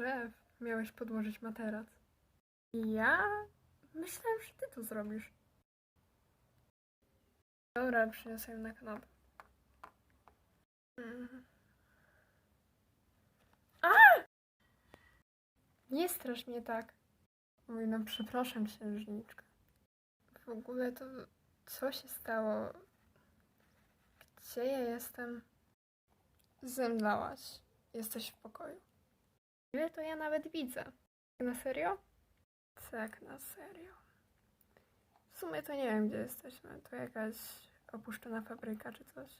Jeff, miałeś podłożyć materac. Ja? Myślałem, że ty to zrobisz. Dobra, przyniosę ją na kanapę. Mhm. A! Nie strasz mnie tak. Oj, no przepraszam, księżniczka. W ogóle to co się stało? Gdzie ja jestem? Zemdlałaś. Jesteś w pokoju. Ile to ja nawet widzę? Na serio? Tak, na serio. W sumie to nie wiem, gdzie jesteśmy. To jakaś opuszczona fabryka czy coś.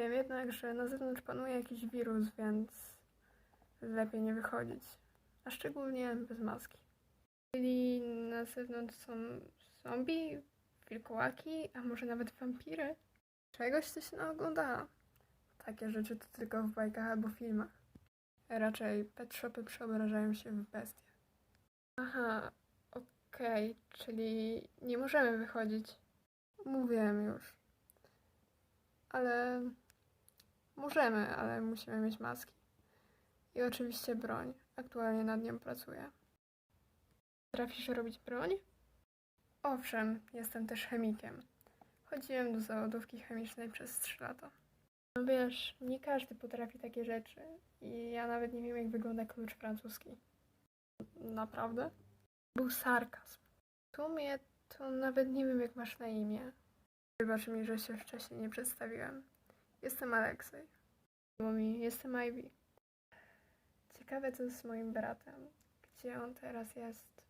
Wiem jednak, że na zewnątrz panuje jakiś wirus, więc lepiej nie wychodzić. A szczególnie bez maski. Czyli na zewnątrz są zombie, wilkołaki, a może nawet wampiry? Czegoś ty się naoglądała. Takie rzeczy to tylko w bajkach albo filmach. Raczej pet shopy przeobrażają się w bestie. Aha, okej, czyli nie możemy wychodzić. Mówiłem już. Ale możemy, ale musimy mieć maski. I oczywiście broń. Aktualnie nad nią pracuję. Potrafisz robić broń? Owszem, jestem też chemikiem. Chodziłem do zawodówki chemicznej przez 3 lata. No wiesz, nie każdy potrafi takie rzeczy. I ja nawet nie wiem, jak wygląda klucz francuski. Naprawdę? Był sarkazm. W sumie to nawet nie wiem, jak masz na imię. Wybacz mi, że się wcześniej nie przedstawiłem. Jestem Aleksej. Mami, jestem Ivy. Ciekawe, co z moim bratem. Gdzie on teraz jest?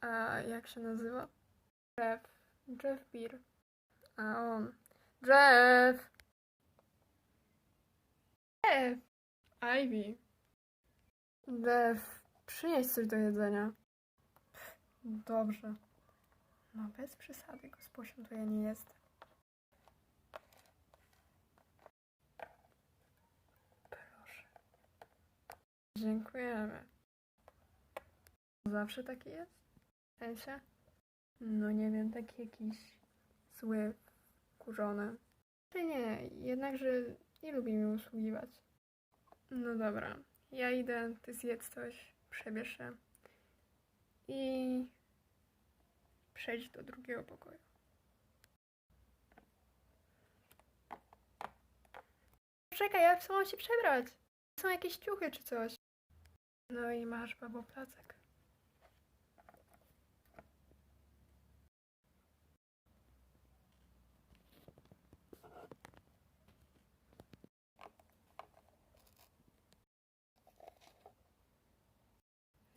A jak się nazywa? Jeff. Jeff Beer. A on. Jeff! Jeff! Ivy. Jeff, przynieś coś do jedzenia. Dobrze. No bez przesady, gosposią to ja nie jestem. Proszę. Dziękujemy. Zawsze taki jest? W sensie? No nie wiem, taki jakiś zły, kurzony. Czy nie, jednakże nie lubi mi usługiwać. No dobra, ja idę, ty zjedz coś, przebierz się i przejdź do drugiego pokoju. Czekaj, ja chcę się przebrać. Są jakieś ciuchy czy coś. No i masz babo placek.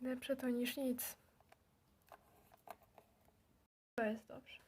Lepsze to niż nic. To jest dobrze.